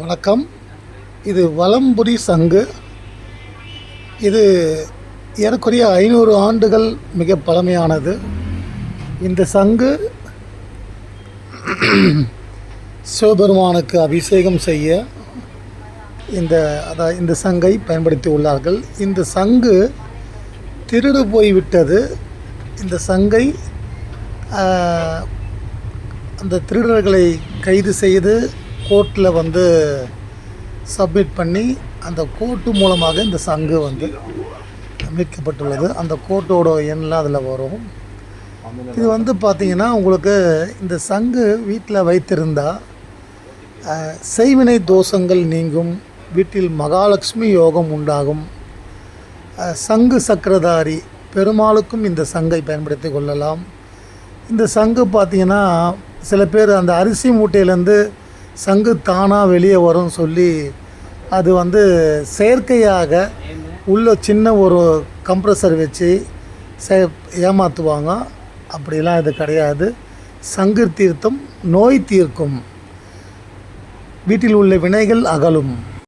வணக்கம். இது வலம்புரி சங்கு. இது ஏறக்குறைய ஐநூறு ஆண்டுகள் மிக பழமையானது. இந்த சங்கு சிவபெருமானுக்கு அபிஷேகம் செய்ய இந்த அதான் இந்த சங்கை பயன்படுத்தி உள்ளார்கள். இந்த சங்கு திருடு போய்விட்டது இந்த சங்கை அந்த திருடர்களை கைது செய்து கோர்ட்டில் வந்து சப்மிட் பண்ணி அந்த கோர்ட்டு மூலமாக இந்த சங்கு வந்து மீட்கப்பட்டுள்ளது அந்த கோர்ட்டோட எண்ணெலாம் அதில் வரும். இது வந்து பார்த்திங்கன்னா உங்களுக்கு இந்த சங்கு வீட்டில் வைத்திருந்தால் செய்வினை தோஷங்கள் நீங்கும் வீட்டில் மகாலட்சுமி யோகம் உண்டாகும். சங்கு சக்கரதாரி பெருமாளுக்கும் இந்த சங்கை பயன்படுத்தி கொள்ளலாம். இந்த சங்கு பார்த்தீங்கன்னா சில பேர் அந்த அரிசி மூட்டையிலேருந்து சங்கு தானாக வெளியே வரும்னு சொல்லி அது வந்து செயற்கையாக உள்ள சின்ன ஒரு கம்ப்ரஸர் வச்சு சே ஏமாற்றுவாங்க அப்படிலாம் இது கிடையாது. சங்கு தீர்த்தம் நோய் தீர்க்கும். வீட்டில் உள்ள வினைகள் அகலும்.